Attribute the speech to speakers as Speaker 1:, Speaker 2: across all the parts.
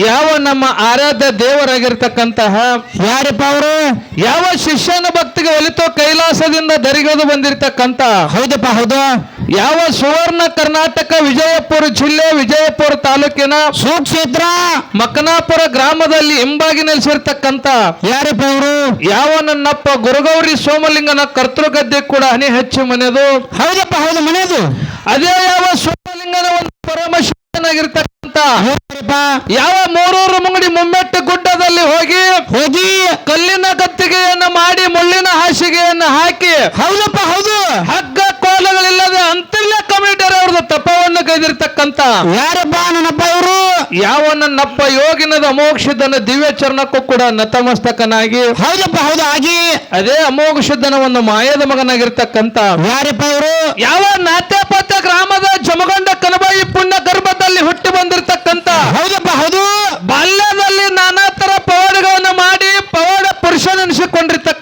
Speaker 1: ಯಾವ ನಮ್ಮ ಆರಾಧ್ಯ ದೇವರಾಗಿರ್ತಕ್ಕಂತಹ
Speaker 2: ಯಾರಪ್ಪ ಅವರು?
Speaker 1: ಯಾವ ಶಿಷ್ಯನ ಭಕ್ತಿಗೆ ಒಲಿತೋ ಕೈಲಾಸದಿಂದ ದರಿಗದು ಬಂದಿರತಕ್ಕಂತ
Speaker 2: ಹೌದಪ್ಪ ಹೌದು.
Speaker 1: ಯಾವ ಸುವರ್ಣ ಕರ್ನಾಟಕ ವಿಜಯಪುರ ಜಿಲ್ಲೆ ವಿಜಯಪುರ ತಾಲೂಕಿನ
Speaker 2: ಸುಕ್ಷೇತ್ರ.
Speaker 1: ಮಕನಾಪುರ ಗ್ರಾಮದಲ್ಲಿ ಹಿಂಬಾಗಿ ನೆಲೆಸಿರ್ತಕ್ಕಂತ
Speaker 2: ಯಾರಪ್ಪ ಅವರು?
Speaker 1: ಯಾವ ನನ್ನಪ್ಪ ಗುರುಗೌರಿ ಸೋಮಲಿಂಗನ ಕರ್ತೃಗದ್ದೆ ಕೂಡ ಹನಿ ಹೆಚ್ಚು ಮನೆಯದು
Speaker 2: ಹೌದಪ್ಪ ಹೌದು ಮನೆಯದು
Speaker 1: ಅದೇ ಯಾವ ಸೋಮಲಿಂಗನ ಒಂದು ಪರಮ ಯಾವ ಮೂರೂರು ಮುಂಗಡಿ ಮುಮ್ಮೆಟ್ಟು ಗುಡ್ಡದಲ್ಲಿ ಹೋಗಿ
Speaker 2: ಹೋಗಿ
Speaker 1: ಕಲ್ಲಿನ ಕತ್ತಿಗೆಯನ್ನು ಮಾಡಿ ಮುಳ್ಳಿನ ಹಾಸಿಗೆಯನ್ನು ಹಾಕಿ
Speaker 2: ಹೌದಪ್ಪ ಹೌದು.
Speaker 1: ಹಗ್ಗ ಕೋಲಗಳಿಲ್ಲದೆ ಅಂತರ್ಯ ಕಮಿಟರ್ ಅವ್ರದ್ದು ತಪವನ್ನು ಕೈದಿರ್ತಕ್ಕಂತ
Speaker 2: ಯಾರಪ್ಪ ನನ್ನಪ್ಪ ಇವರು?
Speaker 1: ಯಾವ ನನ್ನಪ್ಪ ಯೋಗಿನದ ಅಮೋಕ್ಷದನ ದಿವ್ಯ ಚರಣಕ್ಕೂ ಕೂಡ ನತಮಸ್ತಕನಾಗಿ
Speaker 2: ಹೌದಪ್ಪ ಹೌದು ಆಗಿ
Speaker 1: ಅದೇ ಅಮೋಘಶುದ್ಧನ ಒಂದು ಮಾಯದ ಮಗನಾಗಿರ್ತಕ್ಕಂತ
Speaker 2: ಯಾರಪ್ಪ ಇವರು?
Speaker 1: ಯಾವ ನಾಟ್ಯಪಥ ಗ್ರಾಮದ ಜಮಗಂಡ ಕನಬಾಯಿ ಪುಣ್ಯ ಗರ್ಭದಲ್ಲಿ ಹುಟ್ಟಿ ಬಂದಿರತಕ್ಕಂತ
Speaker 2: ಹೌದಪ್ಪ ಹೌದು.
Speaker 1: ಬಾಲ್ಯದಲ್ಲಿ ನಾನಾ ತರ ಪವಾಡಗಳನ್ನು ಮಾಡಿ ಪವಾಡ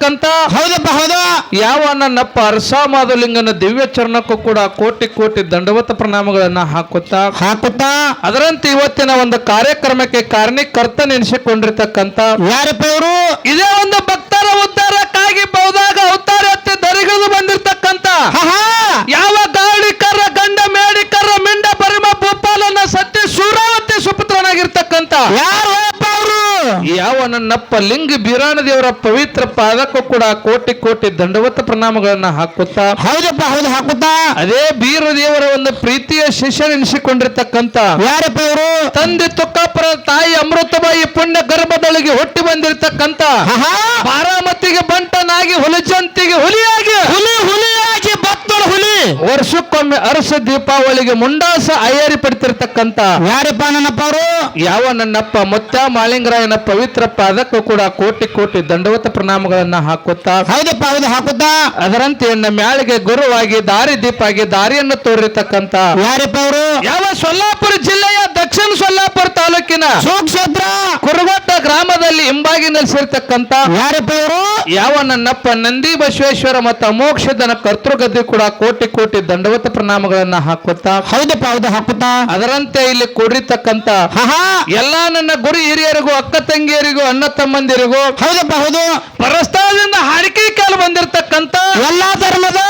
Speaker 1: ಪುರುಷನೆನಿಸಿಕೊಂಡಿರ್ತಕ್ಕಂತ
Speaker 2: ಹೌದಪ್ಪ ಹೌದು.
Speaker 1: ಯಾವ ನನ್ನಪ್ಪ ಅರಸಾಮಾಧುಲಿಂಗನ ದಿವ್ಯ ಚರಣಕ್ಕೂ ಕೂಡ ಕೋಟಿ ಕೋಟಿ ದಂಡವತ ಪ್ರಣಾಮಗಳನ್ನ ಹಾಕುತ್ತಾ?
Speaker 2: ಹಾಕುತ್ತಾ?
Speaker 1: ಅದರಂತೆ ಇವತ್ತಿನ ಒಂದು ಕಾರ್ಯಕ್ರಮಕ್ಕೆ ಕಾರಣೀಕರ್ತ ನೆನೆಸಿಕೊಂಡಿರ್ತಕ್ಕಂತ
Speaker 2: ಯಾರಪ್ಪ ಅವರು
Speaker 1: ಇದೇ ಒಂದು ಭಕ್ತರ ಉದ್ಧಾರಕ್ಕಾಗಿ ಬಹುದಾಗ ಅವತಾರ ಎತ್ತಿ ದರಿಗದು ಬಂದಿರತಕ್ಕಂತ ಯಾವ ಗಾಳಿಕರ ಗಂಡ ಮೇಡಿಕರ ಮಿಂಡ ಪರಿಮ ಭೂಪಾಲನ ಸತ್ಯ ಸೂರಾವತಿ ಸುಪುತ್ರನಾಗಿರ್ತಕ್ಕಂತ
Speaker 2: ಯಾರು?
Speaker 1: ಯಾವ ನನ್ನಪ್ಪ ಲಿಂಗ ಬೀರಾಣ ದೇವರ ಪವಿತ್ರ ಪಾದಕ್ಕೂ ಕೂಡ ಕೋಟಿ ಕೋಟಿ ದಂಡವತ್ತ ಪ್ರಣಾಮಗಳನ್ನ ಹಾಕುತ್ತಾ?
Speaker 2: ಹೌದಪ್ಪ ಹೌದು ಹಾಕುತ್ತಾ?
Speaker 1: ಅದೇ ಬೀರ ದೇವರ ಒಂದು ಪ್ರೀತಿಯ ಶಿಷ್ಯನೆನಿಸಿಕೊಂಡಿರ್ತಕ್ಕಂತ
Speaker 2: ಯಾರಪ್ಪ ಇವರು?
Speaker 1: ತಂದೆ ತುಕ್ಕಾಪುರ ತಾಯಿ ಅಮೃತಬಾಯಿ ಪುಣ್ಯ ಗರ್ಭದೊಳಗೆ ಹೊಟ್ಟಿ ಬಂದಿರತಕ್ಕಂತ ಬಾರಾಮತಿಗೆ ಬಂಟನಾಗಿ ಹುಲಿಜಂತಿಗೆ ಹುಲಿಯಾಗಿ
Speaker 2: ಹುಲಿಯಾಗಿ ಹುಲಿ
Speaker 1: ಅರಸ ದೀಪಾವಳಿಗೆ ಮುಂಡಾಸ ಅಯ್ಯಾರಿ ಪಡ್ತಿರ್ತಕ್ಕಂತ
Speaker 2: ಯಾರಪ್ಪ ನನ್ನಪ್ಪ ಅವರು
Speaker 1: ಯಾವ ನನ್ನಪ್ಪ ಮುತ್ತ ಮಾಳಿಂಗರಾಯನ ಪವಿತ್ರಪ್ಪ ಅದಕ್ಕೂ ಕೂಡ ಕೋಟಿ ಕೋಟಿ ದಂಡವತ ಪ್ರಣಾಮಗಳನ್ನ ಹಾಕುತ್ತಾ?
Speaker 2: ಹೌದಪ್ಪ ಹೌದು ಹಾಕುತ್ತಾ?
Speaker 1: ಅದರಂತೆ ನನ್ನ ಮ್ಯಾಳಿಗೆ ಗುರುವಾಗಿ ದಾರಿ ದೀಪಾಗಿ ದಾರಿಯನ್ನು ತೋರಿರ್ತಕ್ಕಂತ
Speaker 2: ಯಾರಪ್ಪ ಅವರು
Speaker 1: ಯಾವ ಸೊಲ್ಲಾಪುರ ಜಿಲ್ಲೆಯ ದಕ್ಷಿಣ ಸೊಲ್ಲಾಪುರ ತಾಲೂಕಿನ
Speaker 2: ಸುಕ್ಷೇತ್ರ.
Speaker 1: ಕುರುಗಟ್ಟ ಗ್ರಾಮದಲ್ಲಿ ಹಿಂಬಾಗಿ ನೆಲೆಸಿರ್ತಕ್ಕಂತ
Speaker 2: ಯಾರಪ್ಪ ಇವರು
Speaker 1: ಯಾವ ನನ್ನಪ್ಪ ನಂದಿ ಬಸವೇಶ್ವರ ಮತ್ತು ಅಮೋಕ್ಷದನ ಕರ್ತೃಗದ್ದೆ ಕೂಡ ಕೋಟಿ ಕೋಟಿ ದಂಡವತ ಪ್ರಣಾಮಗಳನ್ನ ಹಾಕುತ್ತಾ?
Speaker 2: ಹೌದಪ್ಪ ಹೌದು ಹಾಕುತ್ತಾ?
Speaker 1: ಅದರಂತೆ ಇಲ್ಲಿ ಕೂಡಿರ್ತಕ್ಕಂತ ಎಲ್ಲಾ ನನ್ನ ಗುರು ಹಿರಿಯರಿಗೂ ಅಕ್ಕ ತಂಗಿಯರಿಗೂ ಅಣ್ಣ ತಮ್ಮಂದಿರಿಗೂ
Speaker 2: ಹೌದಪ್ಪ ಹೌದು.
Speaker 1: ಪರಸ್ಥಳದಿಂದ ಹಾಡಿಕೆ ಕಾಲು ಬಂದಿರತಕ್ಕಂತ
Speaker 2: ಎಲ್ಲಾ ಧರ್ಮದ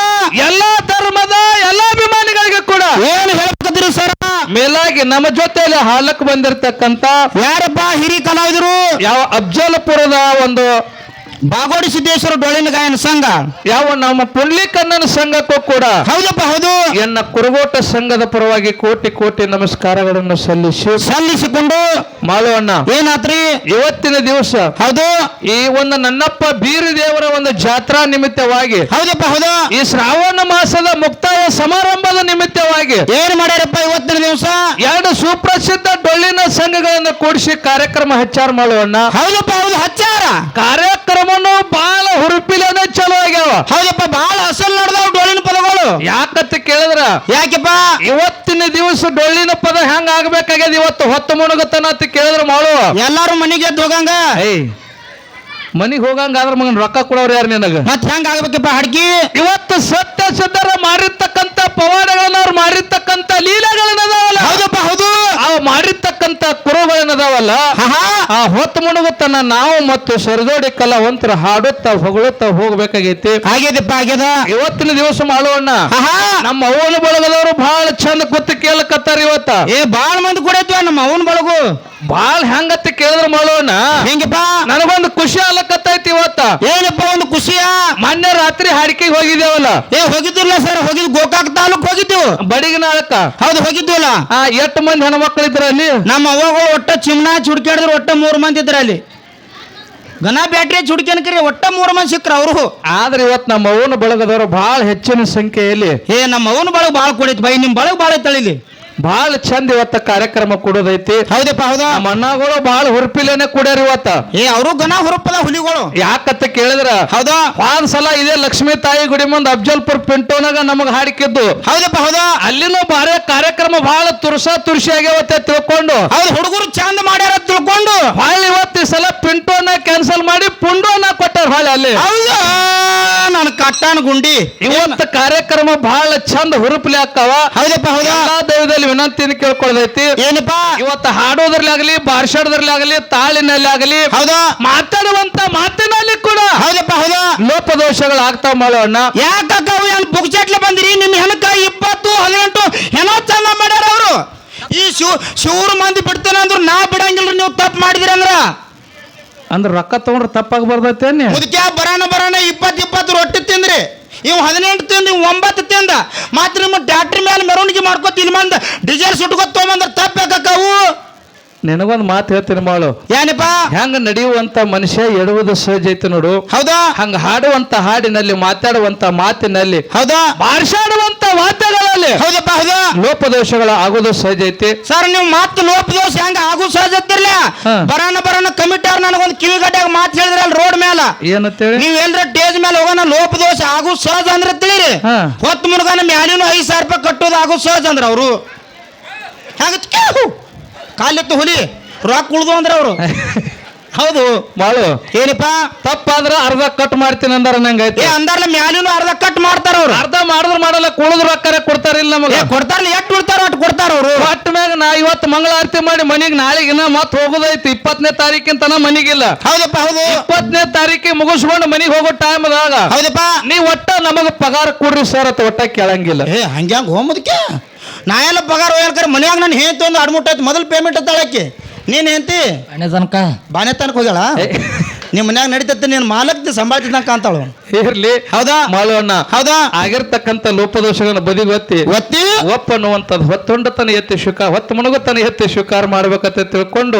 Speaker 1: ಎಲ್ಲಾ ಧರ್ಮದ ಎಲ್ಲಾ ಅಭಿಮಾನಿಗಳಿಗೆ ಕೂಡ
Speaker 2: ಏನು ಹೇಳ್ತಿದ್ರು ಸರ್?
Speaker 1: ಮೇಲಾಗಿ ನಮ್ಮ ಜೊತೆಯಲ್ಲಿ ಹಾಲಕ್ ಬಂದಿರತಕ್ಕಂತ
Speaker 2: ಯಾರಪ್ಪ ಹಿರಿ ಕಲಾವಿದರು?
Speaker 1: ಯಾವ ಅಫ್ಜಲ್ಪುರದ ಒಂದು
Speaker 2: ಬಾಗೋಡಿ ಸಿದ್ದೇಶ್ವರ ಡೊಳ್ಳಿನ ಗಾಯನ ಸಂಘ.
Speaker 1: ಯಾವ ನಮ್ಮ ಪುಂಡ್ಲಿಕಣ್ಣನ ಸಂಘಕ್ಕೂ ಕೂಡ
Speaker 2: ಹೌದಪ್ಪ ಹೌದು.
Speaker 1: ಎನ್ನ ಕುರುಗೋಟ ಸಂಘದ ಪರವಾಗಿ ಕೋಟಿ ಕೋಟಿ ನಮಸ್ಕಾರಗಳನ್ನು ಸಲ್ಲಿಸಿ
Speaker 2: ಸಲ್ಲಿಸಿಕೊಂಡು
Speaker 1: ಮಾಳುವಣ್ಣ
Speaker 2: ಏನಾತ್ರಿ?
Speaker 1: ಇವತ್ತಿನ ದಿವಸ
Speaker 2: ಹೌದು.
Speaker 1: ಈ ಒಂದು ನನ್ನಪ್ಪ ಬೀರು ದೇವರ ಒಂದು ಜಾತ್ರಾ ನಿಮಿತ್ತವಾಗಿ
Speaker 2: ಹೌದಪ್ಪ ಹೌದು.
Speaker 1: ಈ ಶ್ರಾವಣ ಮಾಸದ ಮುಕ್ತಾಯ ಸಮಾರಂಭದ ನಿಮಿತ್ತವಾಗಿ
Speaker 2: ಏನ್ ಮಾಡ್ಯಾರಪ್ಪ ಇವತ್ತಿನ ದಿವಸ?
Speaker 1: ಎರಡು ಸುಪ್ರಸಿದ್ಧ ಡೊಳ್ಳಿನ ಸಂಘಗಳನ್ನು ಕೂಡಿಸಿ ಕಾರ್ಯಕ್ರಮ ಹಚ್ಚಾರ ಮಾಡುವಣ್ಣ
Speaker 2: ಹೌದಪ್ಪ ಹೌದು ಹಚ್ಚಾರ.
Speaker 1: ಕಾರ್ಯಕ್ರಮನು ಬಹಳ ಹುರುಪಿಲೇನೆ ಚಲೋ ಆಗ್ಯಾವ.
Speaker 2: ಹೌದಪ್ಪ ಬಹಳ ಅಸಲ್ ಪದಗಳು
Speaker 1: ಯಾಕಂತ ಕೇಳಿದ್ರ?
Speaker 2: ಯಾಕೆಪ್ಪ?
Speaker 1: ಇವತ್ತಿನ ದಿವಸ ಡೊಳ್ಳಿನ ಪದ ಹೆಂಗ ಆಗ್ಬೇಕಾಗ್ಯದ ಇವತ್ತು? ಹೊತ್ತು ಮುಣಗತನ ಅಂತ ಕೇಳಿದ್ರ ಮಾಡು
Speaker 2: ಎಲ್ಲಾರು ಮನೆಗೆ ಎದ್ದು ಹೋಗಂಗ?
Speaker 1: ಏಯ್ ಮನಿಗ್ ಹೋಗಂಗಾದ್ರ ಮಗನ್ ರೊಕ್ಕ ಕೊಡೋರು ಯಾರು ನಿನಗ?
Speaker 2: ಮತ್ ಹೆಂಗ ಆಗ್ಬೇಕಪ್ಪ ಹಡ್ಗಿ
Speaker 1: ಇವತ್ತು ಸತ್ಯ ಸಿದ್ಧರ ಮಾಡಿರ್ತಕ್ಕಂತ ಪವಾಡಗಳನ್ನ ಅವ್ರು ಮಾಡಿರ್ತಕ್ಕಂತ ಲೀಲೆಗಳನ್ನದಾವಲ್ಲ
Speaker 2: ಹೌದಪ್ಪ ಹೌದು.
Speaker 1: ಅವ್ ಮಾಡಿರ್ತಕ್ಕಂತ ಕುರುಗಳನ್ನದಾವಲ್ಲ. ಆ ಹೊತ್ತು ಮುಣಗುತ್ತನ ನಾವು ಮತ್ತು ಸರದೋಡಿ ಒಂತರ ಹಾಡುತ್ತಾ ಹೊಗಳುತ್ತಾ ಹೋಗ್ಬೇಕಾಗೈತಿ.
Speaker 2: ಆಗ್ಯದಪ್ಪ ಆಗ್ಯದ
Speaker 1: ಇವತ್ತಿನ ದಿವಸ ಮಾಡೋಣ. ನಮ್ಮ ಅವನ ಬಳಗದವರು ಬಹಳ ಚಂದ ಕೂತು ಕೇಳಕತ್ತಾರ ಇವತ್ತ.
Speaker 2: ಏ ಬಾಳ ಮಂದಿ ಕೂಡ ಐತ್ವ ನಮ್ಮ ಅವನ್ ಬಳಗು.
Speaker 1: ಬಾಳ ಹೆಂಗತ್ತ ಕೇಳಿದ್ರ ಮಾಡೋಣ
Speaker 2: ಹೆಂಗಪ್ಪ?
Speaker 1: ನನಗೊಂದು ಖುಷಿ ಆಲಕತ್ತೈತಿ ಇವತ್ತ.
Speaker 2: ಏನಪ್ಪ ಒಂದು ಖುಷಿಯಾ?
Speaker 1: ಮೊನ್ನೆ ರಾತ್ರಿ ಹಾಡಿಕೆಗೆ ಹೋಗಿದ್ದೇವಲ್ಲ.
Speaker 2: ಏ ಹೋಗಿದ್ದಿಲ್ಲ ಸರ್ ಹೋಗಿದ್ ಗೋಕಾಕ್ ತಾಲೂಕ್ ಹೋಗಿದ್ದೀವಿ.
Speaker 1: ಬಡಿಗನಾಳಕ್ಕ.
Speaker 2: ಹೌದು ಹೋಗಿದ್ವಲ್ಲ
Speaker 1: ಆ ಎಷ್ಟು ಮಂದಿ ಹೆಣ್ಮಕ್ಳು ಇದ್ರ ಅಲ್ಲಿ?
Speaker 2: ನಮ್ಮ ಅವ್ವಗಳು ಒಟ್ಟ ಚಿಮ್ನಾ ಚುಡ್ಕಾಡಿದ್ರು ಒಟ್ಟ ಮೂರು ಮಂದಿ ಇದ್ರ ಅಲ್ಲಿ. ಗನ ಬ್ಯಾಟ್ರಿ ಒಟ್ಟ ಮೂರು ಮಂದಿ ಸಿಕ್ಕ್ರ ಅವರು.
Speaker 1: ಆದ್ರೆ ಇವತ್ತು ನಮ್ಮ ಅವನ ಬಳಗದವರು ಬಹಳ ಹೆಚ್ಚಿನ ಸಂಖ್ಯೆಯಲ್ಲಿ.
Speaker 2: ಏ ನಮ್ಮ ಅವನ ಬಳಗ ಭಾಳ ಕುಡಿತ್ ಬೈ ನಿಮ್ಮ ಬಳಗ ಬಾಳ ಐತಳಿಲಿ
Speaker 1: ಬಹಳ ಚಂದ ಇವತ್ತ ಕಾರ್ಯಕ್ರಮ ಕೊಡೋದೈತಿ.
Speaker 2: ಹೌದಪ್ಪ ಹೌದಾ?
Speaker 1: ನಮ್ಮ ಅಣ್ಣಗಳು ಬಹಳ ಹುರುಪಿಲೇನೆ ಕೂಡ್ಯಾರ ಇವತ್ತ.
Speaker 2: ಏ ಅವರು ಗನ ಹುರುಪದ ಹುಲಿಗಳು.
Speaker 1: ಯಾಕತ್ತ ಕೇಳಿದ್ರ?
Speaker 2: ಹೌದಾ?
Speaker 1: ಒಂದ್ ಸಲ ಇದೇ ಲಕ್ಷ್ಮೀ ತಾಯಿ ಗುಡಿ ಮುಂದ್ ಅಫ್ಜಲ್ಪುರ್ ಪಿಂಟೋನಾಗ ನಮಗ್ ಹಾಡಿಕಿದ್ದು
Speaker 2: ಹೌದಪ್ಪ ಹೌದಾ?
Speaker 1: ಅಲ್ಲಿನೂ ಬಾರಿ ಕಾರ್ಯಕ್ರಮ ಬಹಳ ತುರ್ಸ ತುರ್ಸಿ ಆಗ್ಯಾವತ್ತೆ ತಿಳ್ಕೊಂಡು.
Speaker 2: ಹೌದು ಹುಡುಗರು ಚಂದ ಮಾಡ್ಯಾರ ತಿಳ್ಕೊಂಡು.
Speaker 1: ಹೊಳ್ಳಿ ಇವತ್ತು ಸಲ ಪಿಂಟೋನ ಕ್ಯಾನ್ಸಲ್ ಮಾಡಿ ಪುಂಡೋನ ಕೊಟ್ಟಾರ ಹೊಳ್ಳಿ ಅಲ್ಲಿ.
Speaker 2: ಹೌದಾ? ನನ್ನ ಕಟ್ಟಾನ ಗುಂಡಿ.
Speaker 1: ಇವತ್ತ ಕಾರ್ಯಕ್ರಮ ಬಹಳ ಚಂದ ಹುರುಪ್ಲಿ ಹಾಕಾವ.
Speaker 2: ಹೌದಪ್ಪ ಹೌದಾ?
Speaker 1: ದೈವದಲ್ಲಿ ವಿನಂತಿಯನ್ನು ಕೇಳ್ಕೊಳ್ಳೋದೈತಿ.
Speaker 2: ಏನಪ್ಪಾ?
Speaker 1: ಇವತ್ತು ಹಾಡೋದ್ರಲ್ಲಿ ಆಗಲಿ ಬಾರ್ಷಾಡೋದ್ರಲ್ಲಿ ಆಗಲಿ ತಾಳಿನಲ್ಲಿ ಆಗಲಿ
Speaker 2: ಹೌದಾ.
Speaker 1: ಮಾತಾಡುವಂತ ಮಾತಿನಲ್ಲಿ ಕೂಡ
Speaker 2: ಹೌದಪ್ಪ ಹೌದಾ.
Speaker 1: ಲೋಪದೋಷಗಳು ಆಗ್ತಾವ ಮಾಡೋಣ
Speaker 2: ಯಾಕಕ್ಕ ಏನು ಬುಕ್ಚಟ್ಲೆ ಬಂದಿರಿ? ನಿಮ್ಮ ಹೆಣಕ ಇಪ್ಪತ್ತು ಹದಿನೆಂಟು ಏನೋ ಚಂದ ಮಾಡ್ಯಾರ ಅವರು. ಈ ಶಿವ ಶಿವ್ರ ಮಂದಿ ಬಿಡ್ತೇನೆ ಅಂದ್ರು ನಾ ಬಿಡಂಗಿಲ್ಲ ನೀವು ತಪ್ಪು ಮಾಡಿದ್ರಿ ಅಂದ್ರ.
Speaker 1: ಅಂದ್ರೆ ರೊಕ್ಕ ತಗೊಂಡ್ರೆ ತಪ್ಪಾಗಿ ಬರ್ದೈತೆ
Speaker 2: ಮುದುಕ್ಯಾ ಬರೋಣ ಬರೋಣ ಇಪ್ಪತ್ತು ಇಪ್ಪತ್ತು ರೊಟ್ಟಿ ತಿಂದ್ರಿ. ಇವ್ ಹದಿನೆಂಟು ತಿಂದ ಇವ್ ಒಂಬತ್ತು ತಿಂದ. ಮಾತ್ರ ನಿಮ್ಮ ಟ್ಯಾಕ್ಟ್ರಿ ಮೇಲೆ ಮೆರವಣಿಗೆ ಮಾಡ್ಕೊತ ಇಲ್ಲಿ ಮಂದ ಡಿಸೇಲ್ ಸುಟ್ಕೊತ್ ತೊಗೊಂಬಂದ್ರ ತಪ್ಪಾಕಕ್ಕ ಅವು
Speaker 1: ನಿನಗೊಂದು ಮಾತು ಹೇಳ್ತೀನಿ ಮಾಳು.
Speaker 2: ಏನಪ್ಪ?
Speaker 1: ಹೆಂಗ್ ನಡೆಯುವಂತ ಮನುಷ್ಯ ಎಡುವುದು ಸಹಜ ಐತಿ ನೋಡು.
Speaker 2: ಹೌದಾ?
Speaker 1: ಹಂಗ ಹಾಡುವಂತ ಹಾಡಿನಲ್ಲಿ ಮಾತಾಡುವಂತ ಮಾತಿನಲ್ಲಿ
Speaker 2: ಹೌದಾ?
Speaker 1: ಬಾರ್ಷಾಡುವಂತ ವಾದ್ಯಗಳಲ್ಲಿ.
Speaker 2: ಹೌದಪ್ಪ ಹೌದ.
Speaker 1: ಲೋಪದೋಷಗಳ ಆಗೋದು ಸಹಜ ಐತಿ.
Speaker 2: ಸರ್ ನೀವು ಮಾತು ಲೋಪ ದೋಷ ಹೆಂಗ ಆಗು ಸಹಜ ಇತ್ತಿರ್ಲ
Speaker 1: ಹಾ.
Speaker 2: ಬರಾನ ಬರಾನ ಕಮಿಟಿ ಅವ್ರ ನನಗೊಂದು ಕಿವಿ ಗಡ್ಡ್ಯಾಗ ಮಾತು ಹೇಳಿದ್ರಲ್ಲ ರೋಡ್ ಮೇಲೆ
Speaker 1: ಏನಂತೇಳಿ?
Speaker 2: ನೀವ್ ಎಲ್ರ ಟೇಜ್ ಮೇಲೆ ಹೋಗೋಣ ಲೋಪ ದೋಷ ಆಗು ಸಹಜ ಅಂದ್ರೆ ತಿಳಿರಿ.
Speaker 1: ಹಾ.
Speaker 2: ಹೊತ್ತು ಮುರುಗನ ಮ್ಯಾಲಿನೂ ಐದು ಸಾವಿರ ರೂಪಾಯಿ ಕಟ್ಟೋದು ಆಗು ಸಹಜ ಅಂದ್ರ ಅವರು. ಹೆಂಗ ಕಾಲಿತ್ತು ಹುಲಿ. ರೊಕ್ಕ ಉಳ್ದು ಅಂದ್ರೆ ಅವರು. ಹೌದು
Speaker 1: ಮಾಡು
Speaker 2: ಏನಪ್ಪ?
Speaker 1: ತಪ್ಪಾದ್ರ ಅರ್ಧ ಕಟ್ ಮಾಡ್ತೀನಿ ಅಂದಾರ
Speaker 2: ಏ
Speaker 1: ಐತಿ
Speaker 2: ಅಂದಾರ್ಲ ಮ್ಯಾಲಿನೂ ಅರ್ಧ ಕಟ್ ಮಾಡ್ತಾರ ಅವ್ರು.
Speaker 1: ಅರ್ಧ ಮಾಡಿದ್ರು ಮಾಡಲ್ಲ ಕುಳಿದ್ರು ರೊಕ್ಕರೆ ಕೊಡ್ತಾರಿಲ್ಲ ನಮಗೆ
Speaker 2: ಏ ಕೊಡ್ತಾರಲ್ಲ ಎಷ್ಟು ಕೊಡ್ತಾರ ಅಟ್ ಕೊಡ್ತಾರ ಅವರು.
Speaker 1: ಒಟ್ಟ ಮ್ಯಾಗ ನಾ ಇವತ್ತು ಮಂಗಳಾರತಿ ಮಾಡಿ ಮನೆಗೆ ನಾಳೆಗಿನ ಮತ್ತೆ ಹೋಗೋದೈತಿ. ಇಪ್ಪತ್ತನೇ ತಾರೀಕಿಂತನ ಮನಿಗಿಲ್ಲ
Speaker 2: ಹೌದಪ್ಪ ಹೌದು.
Speaker 1: ಇಪ್ಪತ್ತನೇ ತಾರೀಕಿಗೆ ಮುಗಿಸ್ಕೊಂಡು ಮನಿಗೆ ಹೋಗೋ ಟೈಮ್ ಅದಾಗ
Speaker 2: ಹೌದಪ್ಪ.
Speaker 1: ನೀ ಒಟ್ಟ ನಮಗ ಪಗಾರ ಕೊಡ್ರಿ ಸರ್ ಅಂತ ಒಟ್ಟ ಕೇಳಂಗಿಲ್ಲ.
Speaker 2: ಏ ಹಂಗ್ಯಾಂಗ ಹೋಮದಕ್ಕೆ ನಾ ಎಲ್ಲ ಪಗಾರ ಹೋಗ್ಯಾರ ಮನ್ಯಾಗ ನಾನು ಹೆಂತಿ ಒಂದು ಅಡ್ಮಿಟ್ ಆಯ್ತು ಮೊದಲು ಪೇಮೆಂಟ್ ಅತ್ತಾಳಕ್ಕೆ ನೀನ್
Speaker 3: ತನಕ
Speaker 2: ಬಾನೆ ತನಕ ಹೋಗ್ಯಾಳ? ನಿಮ್ಮ ಮನ್ಯಾಗ ನಡೀತೈತೆ ನೀನು ಮಾಲಕ್ ಸಂಭಾಳಿಸಿದಂಕ ಕಾಂತಾಳು
Speaker 1: ಇರ್ಲಿ.
Speaker 2: ಹೌದಾ?
Speaker 1: ಮಾಲವಣ್ಣ
Speaker 2: ಹೌದಾ?
Speaker 1: ಆಗಿರ್ತಕ್ಕಂಥ ಲೋಪದೋಷಗಳನ್ನ ಬದಿಗೊತ್ತಿ
Speaker 2: ಒತ್ತಿ.
Speaker 1: ಒಪ್ಪ ಅನ್ನುವಂಥದ್ದು ಹೊತ್ತೊಂಡತನ ಎತ್ತಿ ಶುಕ ಹೊತ್ತು ಮುಣಗುತನ ಎತ್ತಿ ಶುಕಾರ ಮಾಡ್ಬೇಕಂತ ತಿಳ್ಕೊಂಡು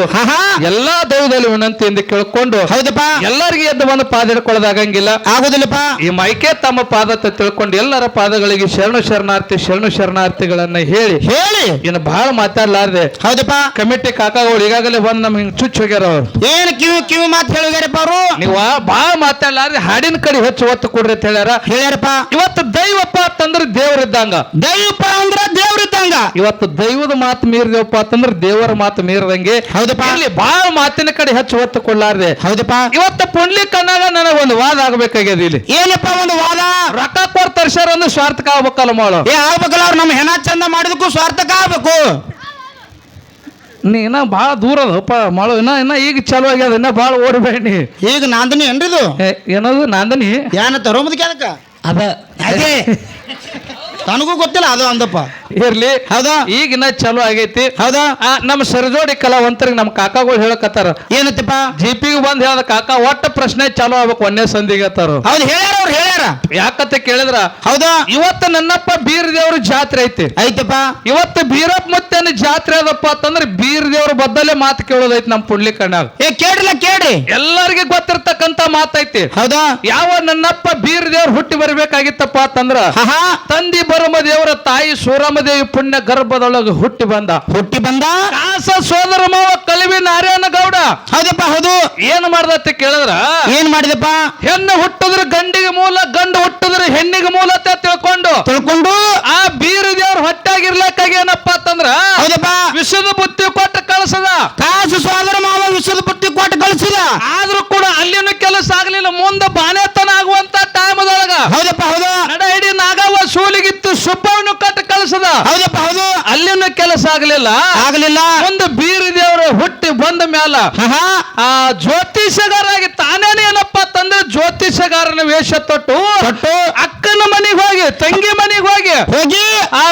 Speaker 1: ಎಲ್ಲಾ ದೈವದಲ್ಲಿ ಎಂದು ಕೇಳ್ಕೊಂಡು
Speaker 2: ಹೌದಪ್ಪ.
Speaker 1: ಎಲ್ಲರಿಗೆ ಎದ್ದು ಬಂದು ಪಾದ ಹಿಡ್ಕೊಳ್ಳೋದಾಗಂಗಿಲ್ಲ.
Speaker 2: ಆಗೋದಿಲ್ಲಪ್ಪ.
Speaker 1: ಈ ಮೈಕೆ ತಮ್ಮ ಪಾದ ತಿಳ್ಕೊಂಡು ಎಲ್ಲರ ಪಾದಗಳಿಗೆ ಶರಣು ಶರಣಾರ್ಥಿ ಶರಣು ಶರಣಾರ್ಥಿಗಳನ್ನ ಹೇಳಿ.
Speaker 2: ಹೇಳಿ.
Speaker 1: ಇನ್ನು ಬಹಳ ಮಾತಾಡ್ಲಾರ್ದೆ.
Speaker 2: ಹೌದಪ್ಪ.
Speaker 1: ಕಮಿಟಿ ಕಾಕಾಗಳು ಈಗಾಗಲೇ ಬಂದು ನಮ್ಗೆ ಹಿಂಗ್ ಚುಚ್ಚ್ ಹೋಗ್ಯಾರ ಅವ್ರು.
Speaker 2: ಏನು ಕಿವಿ ಕಿವಿ ಮಾತು ಹೇಳಿದಾರಪ್ಪ ಅವರು
Speaker 1: ನೀವ ಬಾ ಮಾತಾಡ್ಲಾರ್ದೆ ಹಾಡಿನ ಕಡೆ ಹೆಚ್ಚು ಒತ್ತು ಕೊಡ್ರಿ ಅಂತ ಹೇಳ್ಯಾರ.
Speaker 2: ಹೇಳ್ಯಾರಪ್ಪ.
Speaker 1: ಇವತ್ತು ದೈವಪ್ಪ ಅಂತಂದ್ರೆ ದೇವರಿದ್ದಂಗ
Speaker 2: ದೈವಪ್ಪ ಅಂದ್ರ ದೇವರಿದ್ದಂಗ
Speaker 1: ಇವತ್ತು ದೈವದ ಮಾತು ಮೀರಿದೆವಪ್ಪ ಅಂತಂದ್ರೆ ದೇವರ ಮಾತು ಮೀರದಂಗೆ.
Speaker 2: ಹೌದಪ್ಪ.
Speaker 1: ಇಲ್ಲಿ ಬಾಳ ಮಾತಿನ ಕಡೆ ಹೆಚ್ಚು ಒತ್ತು ಕೊಡ್ಲಾರ್ದೆ.
Speaker 2: ಹೌದಪ್ಪ.
Speaker 1: ಇವತ್ತು ಪುಂಡ್ಲಿ ಕಣ್ಣಾಗ ನನಗ ಒಂದು ವಾದ ಆಗ್ಬೇಕಾಗ್ಯದ ಇಲ್ಲಿ.
Speaker 2: ಏನಪ್ಪ ಒಂದು ವಾದ?
Speaker 1: ರೊಕ್ಕ ಕೊಡ್ ತರ್ಸ್ಯಾರ ಅಂದ್ರೆ ಸ್ವಾರ್ಥಕ ಆಗ್ಬೇಕಲ್ಲ ಮಾಡು
Speaker 2: ಏ ಆಗ್ಬೇಕಲ್ಲ ಅವ್ರು ನಮ್ಮ ಹೆಣ ಚಂದ ಮಾಡಿದಕ್ಕೂ ಸ್ವಾರ್ಥಕ ಆಗ್ಬೇಕು.
Speaker 1: ನೀ ಇನ್ನ ಭಾಳ ದೂರ ಅದಪ್ಪ ಮಳು ಇನ್ನ ಇನ್ನ ಈಗ ಚಾಲು ಆಗ್ಯದ ಇನ್ನ ಭಾಳ ಓಡಬೇಡಿ
Speaker 2: ಈಗ ನಾಂದನಿ ಏನ್ರಿದು?
Speaker 1: ಏನದು? ನಾಂದನಿ?
Speaker 2: ಏನ ತರೋಮದಕ್ಕೆ ಅದಕ್ಕ
Speaker 3: ಅದ.
Speaker 2: ಅದೇ. ನನಗೂ ಗೊತ್ತಿಲ್ಲ ಅದು ಅಂದಪ್ಪ.
Speaker 1: ಇರ್ಲಿ.
Speaker 2: ಹೌದಾ?
Speaker 1: ಈಗ ಇನ್ನ ಚಾಲು ಆಗೈತಿ.
Speaker 2: ಹೌದಾ?
Speaker 1: ನಮ್ಮ ಸರಿಜೋಡಿ ಕಲಾವಂತರಿಗೆ ನಮ್ಮ ಕಾಕಾಗಳು ಹೇಳಕತ್ತಾರ.
Speaker 2: ಏನತ್ತಪ್ಪ?
Speaker 1: ಜಿಪಿಗೆ ಬಂದ್ ಹೇಳ್ದ ಕಾಕಾ ಒಟ್ಟ ಪ್ರಶ್ನೆ ಚಾಲು ಆಗ್ಬೇಕು ಒಂದೇ ಸಂದಿಗೆ ಅತ್ತಾರು
Speaker 2: ಹೌದು ಹೇಳ್ಯಾರ. ಅವ್ರು ಹೇಳ್ಯಾರ?
Speaker 1: ಯಾಕಂತ ಕೇಳಿದ್ರ?
Speaker 2: ಹೌದಾ?
Speaker 1: ಇವತ್ತು ನನ್ನಪ್ಪ ಬೀರ್ ದೇವ್ರ ಜಾತ್ರೆ ಐತಿ.
Speaker 2: ಐತಪ್ಪ?
Speaker 1: ಇವತ್ತು ಬೀರಪ್ಪ ಮತ್ತೆ ಜಾತ್ರೆ ಅದಪ್ಪ ಅಂತಂದ್ರೆ ಬೀರ್ ದೇವ್ರ ಬದ್ದಲ್ಲೇ ಮಾತು ಕೇಳೋದೈತಿ ನಮ್ಮ ಪುಂಡ್ಲಿ ಕಣ್ಣಾಗ
Speaker 2: ಏ ಕೇಳಿಲ್ಲ ಕೇಳಿ
Speaker 1: ಎಲ್ಲರಿಗೆ ಗೊತ್ತಿರ್ತಕ್ಕಂತ ಮಾತೈತಿ.
Speaker 2: ಹೌದಾ?
Speaker 1: ಯಾವ ನನ್ನಪ್ಪ ಬೀರ್ ದೇವ್ರ ಹುಟ್ಟಿ ಬರ್ಬೇಕಾಗಿತ್ತಪ್ಪ ಅಂತಂದ್ರ ತಂದಿ ಬರಮ ದೇವರ ತಾಯಿ ಸೂರಮದೇವಿ ಪುಣ್ಯ ಗರ್ಭದೊಳಗೆ ಹುಟ್ಟಿ ಬಂದ.
Speaker 2: ಹುಟ್ಟಿ ಬಂದ?
Speaker 1: ಕಾಸ ಸೋದರ ಮಾವ ಕಲಿವಿ ನಾರಾಯಣ
Speaker 2: ಹೌದಪ್ಪ ಹೌದು.
Speaker 1: ಏನ್ ಮಾಡ್ದತ್ತೆ ಕೇಳಿದ್ರ?
Speaker 2: ಏನ್ ಮಾಡಿದಪ್ಪ?
Speaker 1: ಹೆಣ್ಣು ಹುಟ್ಟಿದ್ರೆ ಗಂಡಿಗೆ ಮೂಲ ಗಂಡು ಹುಟ್ಟಿದ್ರೆ ಹೆಣ್ಣಿಗೆ ಮೂಲ ಅಂತ ತಿಳ್ಕೊಂಡು
Speaker 2: ತಿಳ್ಕೊಂಡು?
Speaker 1: ಆ ಬೀರ ದೇವ್ರ ಹೊಟ್ಟಾಗಿರ್ಲಕ್ಕಾಗಿ ಏನಪ್ಪ ಅಂತಂದ್ರ
Speaker 2: ಹೌದಪ್ಪ.
Speaker 1: ವಿಷದ ಬುತ್ತಿ ಕೊಟ್ಟು ಕಳ್ಸದ.
Speaker 2: ಕಾಸು ಸೋದರ ಮಾವ ವಿಷದ ಬುತ್ತಿ ಕೊಟ್ಟು ಕಳಿಸಿದ.
Speaker 1: ಆದ್ರೂ ಕೂಡ ಅಲ್ಲಿನ ಕೆಲಸ ಆಗ್ಲಿಲ್ಲ ಮುಂದೆ ಬಾನೆತನ ಆಗುವಂತ ಟೈಮ್
Speaker 2: ಹೌದಪ್ಪ ಹೌದು.
Speaker 1: ನಡ ಹಿಡಿ ನಾಗವ್ವ ಸೂಲಿಗಿತ್ತು ಸುಬ್ಬವನ್ನು ಕಳ್ಸದ
Speaker 2: ಹೌದಪ್ಪ ಹೌದು.
Speaker 1: ಅಲ್ಲಿನ ಕೆಲಸ ಆಗಲಿಲ್ಲ.
Speaker 2: ಆಗಲಿಲ್ಲ.
Speaker 1: ಒಂದು ಬೀರಿ ದೇವರು ಹುಟ್ಟಿ ಬಂದ ಮ್ಯಾಲ
Speaker 2: ಹಾ
Speaker 1: ಆ ಜ್ಯೋತಿಷಗಾರಾಗಿ ತಾನೇನೆ ಏನಪ್ಪ ತಂದ್ರೆ ಜ್ಯೋತಿಷಗಾರನ ವೇಷ ತೊಟ್ಟು
Speaker 2: ತೊಟ್ಟು.
Speaker 1: ಅಕ್ಕನ ಮನೆಗೆ ಹೋಗಿ ತಂಗಿ ಮನೆಗೆ ಹೋಗಿ
Speaker 2: ಹೋಗಿ.
Speaker 1: ಆ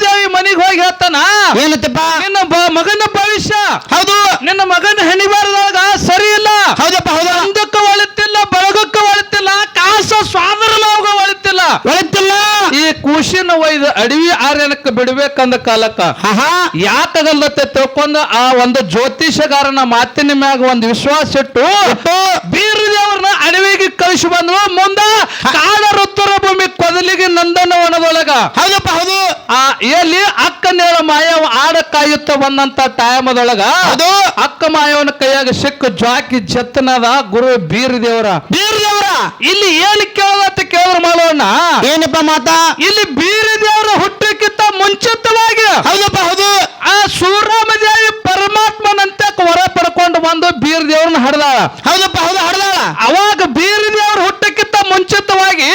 Speaker 1: ದೇವಿ ಮನೆಗೆ ಹೋಗಿ ಹೇಳ್ತಾನ?
Speaker 2: ಏನತ್ತಪ್ಪ
Speaker 1: ನಿನ್ನ ಮಗನ ಭವಿಷ್ಯ.
Speaker 2: ಹೌದು.
Speaker 1: ನಿನ್ನ ಮಗನ ಹೆಣಿಬಾರದಾಗ ಸರಿ ಇಲ್ಲ.
Speaker 2: ಹೌದಪ್ಪ ಹೌದು.
Speaker 1: ಅಂದಕ್ಕೂ ಒಳಿತಿಲ್ಲ ಬಳಗಕ್ಕೆ ಒಳಿತಿಲ್ಲ ಕಾಸ ಸ್ವಾದರ ಒಳಿತಿಲ್ಲ.
Speaker 2: ಒಳತಿಲ್ಲ.
Speaker 1: ಈ ಕೂಶಿನ ಒಯ್ದ ಅಡವಿ ಆರ್ಯನಕ್ಕೆ ಬಿಡ್ಬೇಕಂದ ಕಾಲಕ್ಕ ಯಾಕಗಲ್ಲತ್ತೆ ತಿಳ್ಕೊಂಡ ಆ ಒಂದು ಜ್ಯೋತಿಷಗಾರನ ಮಾತಿನ ಮ್ಯಾಗ ಒಂದು ವಿಶ್ವಾಸ ಇಟ್ಟು ಬೀರದೇವ್ರನ್ನ ಅಡವಿಗೆ ಕಳಿಸಿ ಬಂದ್ರು ಮುಂದ ಕಾಡ ರುತ್ತರ ಭೂಮಿ ಕೊದಲಿಗೆ ನಂದನವನದೊಳಗ
Speaker 2: ಹೌದಪ್ಪ ಹೌದು.
Speaker 1: ಆ ಎಲ್ಲಿ ಅಕ್ಕನೇಳ ಮಾಯವ ಆಡ ಕಾಯುತ್ತ ಬಂದಂತ ಟೈಮದೊಳಗ
Speaker 2: ಅದು
Speaker 1: ಅಕ್ಕ ಮಾಯವನ ಕೈಯಾಗ ಸಿಕ್ಕ ಜಾಕಿ ಜತ್ತನದ ಗುರು ಬೀರ್ ದೇವರ
Speaker 2: ಬೀರ್ದೇವ್ರ?
Speaker 1: ಇಲ್ಲಿ ಏನ್ ಕೇಳತ್ತ ಕೇಳಿದ್ರ ಮಾಡೋಣ
Speaker 2: ಏನಪ್ಪ ಮಾತಾ?
Speaker 1: ಇಲ್ಲಿ ಬೀರ್ ದೇವರ ಹುಟ್ಟಕ್ಕಿಂತ ಮುಂಚಿತವಾಗಿ
Speaker 2: ಹೌದಪ್ಪ ಹೌದು.
Speaker 1: ಆ ಸೂರಾಮದೇವಿ ಪರಮಾತ್ಮನಂತ ವರ ಪಡ್ಕೊಂಡು ಬಂದು ಬೀರ್ ದೇವ್ರನ್ನ ಹಡ್ದಾಳ.
Speaker 2: ಹೌದಪ್ಪ ಹೌದು ಹಡ್ದಾಳ.
Speaker 1: ಅವಾಗ ಬೀರ್ ದೇವ್ರ ಹುಟ್ಟಕ್ಕಿಂತ ಮುಂಚಿತವಾಗಿ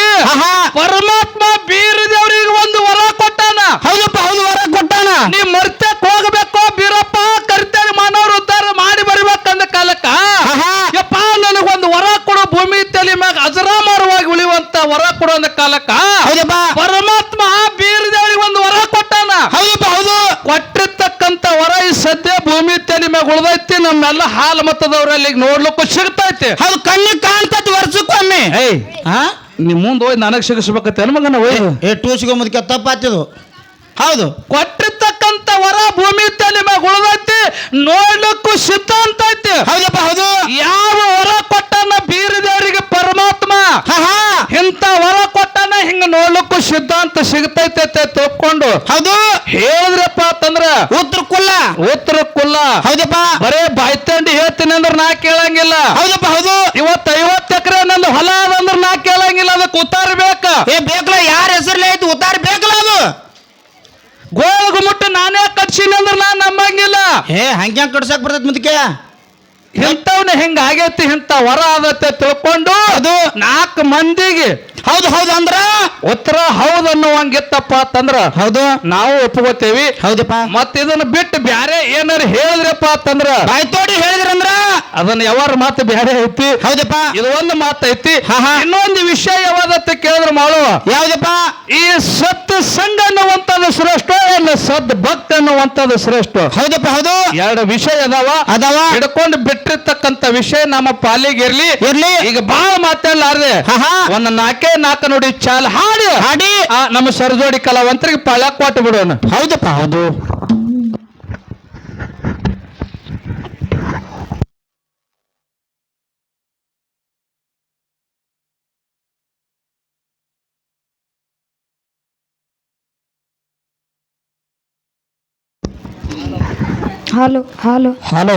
Speaker 2: ಕಾಲಕ್ಕ ಹೌದಪ್ಪ.
Speaker 1: ಪರಮಾತ್ಮ ಬೀರದೇವಳಿ ಒಂದು ವರ ಕೊಟ್ಟಾನ.
Speaker 2: ಹೌದಪ್ಪ ಹೌದು.
Speaker 1: ಕೊಟ್ಟಿರ್ತಕ್ಕಂತ ವರ ಈ ಸದ್ಯ ಭೂಮಿ ತಲೆ ಮ್ಯಾಗ ಉಳ್ದೈತಿ ಹಾಲ ಹಾಲು ಮತದವ್ರಲ್ಲಿ ನೋಡ್ಲಿಕ್ಕೂ ಸಿಗ್ತೈತಿ.
Speaker 2: ಹೌದು ಕಣ್ಣು ಕಾಣ್ತೈತಿ ವರ್ಷಕ್ಕೊಮ್ಮೆ.
Speaker 1: ಏಯ್
Speaker 2: ಹಾ
Speaker 1: ನಿಮ್ ಮುಂದ ಹೋಗಿ ನನಗೆ ಸಿಗಿಸ್ಬೇಕತ್ತೇನು ಮಗನ ಹೋಯ್?
Speaker 2: ಏ ಟೂಸ್ಗೊಂಬುದಕ್ಕೆ ತಪ್ಪಾತಿದು. ಹೌದು.
Speaker 1: ಕೊಟ್ಟಿರ್ತಕ್ಕಂತ ವರ ಭೂಮಿ ತಲೆ ಮ್ಯಾಗ ಉಳ್ದೈತಿ ನೋಡ್ಲಿಕ್ಕೂ ಸಿದ್ಧ ಅಂತೈತಿ
Speaker 2: ಹೌದಪ್ಪ ಹೌದು.
Speaker 1: ಯಾವ ಸಿಗ್ತೈತೆ ಅಂತ ತಿಳ್ಕೊಂಡು
Speaker 2: ಹೌದು.
Speaker 1: ಹೇಳಿದ್ರಪ್ಪ ಅಂತಂದ್ರ
Speaker 2: ಉತ್ತರ ಕುಲ್ಲ
Speaker 1: ಉತ್ತರ ಕುಲ್ಲ
Speaker 2: ಹೌದಪ್ಪ.
Speaker 1: ಬರೇ ಬಾಯ್ತಂಡಿ ಹೇಳ್ತೀನಿ ಅಂದ್ರೆ ನಾ ಕೇಳಂಗಿಲ್ಲ.
Speaker 2: ಹೌದಪ್ಪ ಹೌದು.
Speaker 1: ಇವತ್ತು ಐವತ್ತು ಎಕರೆ ನಂದು ಹೊಲ ಅದಂದ್ರೆ ನಾ ಕೇಳಂಗಿಲ್ಲ ಅದಕ್ಕೆ ಉತ್ತಾರ ಬೇಕ.
Speaker 2: ಏ ಬೇಕಲ್ಲ ಯಾರ ಹೆಸರ್ಲಿ ಐತಿ? ಉತ್ತಾರ ಬೇಕಲ್ಲ ಅದು?
Speaker 1: ಗೋಳ ಮುಟ್ಟು ನಾನೇ ಕಟ್ಸಿನಿ ಅಂದ್ರೆ ನಾ ನಂಬಂಗಿಲ್ಲ.
Speaker 2: ಏ ಹಂಗೆ ಕಟ್ಸಕ್ ಬರ್ತೈತಿ ಮುದಕ್ಕೆ?
Speaker 1: ಇಂಥವ್ನ ಹೆಂಗ ಆಗೇತಿ ಇಂಥ ವರ ಆಗತ್ತೆ ತಿಳ್ಕೊಂಡು
Speaker 2: ಅದು
Speaker 1: ನಾಲ್ಕು ಮಂದಿಗೆ
Speaker 2: ಹೌದು ಹೌದು ಅಂದ್ರ?
Speaker 1: ಉತ್ತರ ಹೌದು ಅನ್ನುವಂಗಿತ್ತಪ್ಪ ಅಂತಂದ್ರ
Speaker 2: ಹೌದು.
Speaker 1: ನಾವು ಒಪ್ಕೋತೇವಿ.
Speaker 2: ಹೌದಪ್ಪ.
Speaker 1: ಮತ್ತೆ ಇದನ್ನ ಬಿಟ್ಟು ಬ್ಯಾರೆ ಏನಾರ ಹೇಳಿದ್ರಪ್ಪ ಅಂತಂದ್ರ
Speaker 2: ಬಾಯ್ತೋಡಿ ಹೇಳಿದ್ರಂದ್ರ
Speaker 1: ಅದನ್ನ ಯಾವಾರ ಮಾತು ಬೇರೆ ಐತಿ.
Speaker 2: ಹೌದಪ್ಪ.
Speaker 1: ಇದು ಒಂದು ಮಾತು ಐತಿ. ಇನ್ನೊಂದು ವಿಷಯ ಯಾವ್ದತ್ತ ಕೇಳಿದ್ರೆ ಮಾಡುವ
Speaker 2: ಯಾವ್ದಪ್ಪ?
Speaker 1: ಈ ಸತ್ ಸಂಘ ಅನ್ನುವಂಥದ್ದು ಶ್ರೇಷ್ಠ ಇಲ್ಲ ಸದ್ ಭಕ್ತ ಅನ್ನುವಂಥದ್ದು ಶ್ರೇಷ್ಠ.
Speaker 2: ಹೌದಪ್ಪ ಹೌದು.
Speaker 1: ಎರಡು ವಿಷಯ ಅದಾವ.
Speaker 2: ಅದಾವ.
Speaker 1: ಹಿಡ್ಕೊಂಡು ಬಿಟ್ಟಿರ್ತಕ್ಕಂಥ ವಿಷಯ ನಮ್ಮ ಪಾಲಿಗೆ ಇರ್ಲಿ.
Speaker 2: ಇರ್ಲಿ.
Speaker 1: ಈಗ ಬಹಳ ಮಾತಾಡ್ಲಾರ್ದೆ. ಒಂದ್ ನಾಕೆ ನಾಕ ನೋಡಿ ಚಾಲ್ ಹಾಡಿ.
Speaker 2: ಹಾಡಿ.
Speaker 1: ನಮ್ಮ ಸರಜೋಡಿ ಕಲಾವಂತರಿಗೆ ಪಳ ಕೊಟ್ಟು ಬಿಡೋಣ.
Speaker 2: ಹೌದಪ್ಪ ಹೌದು.
Speaker 3: Hello hello
Speaker 2: hello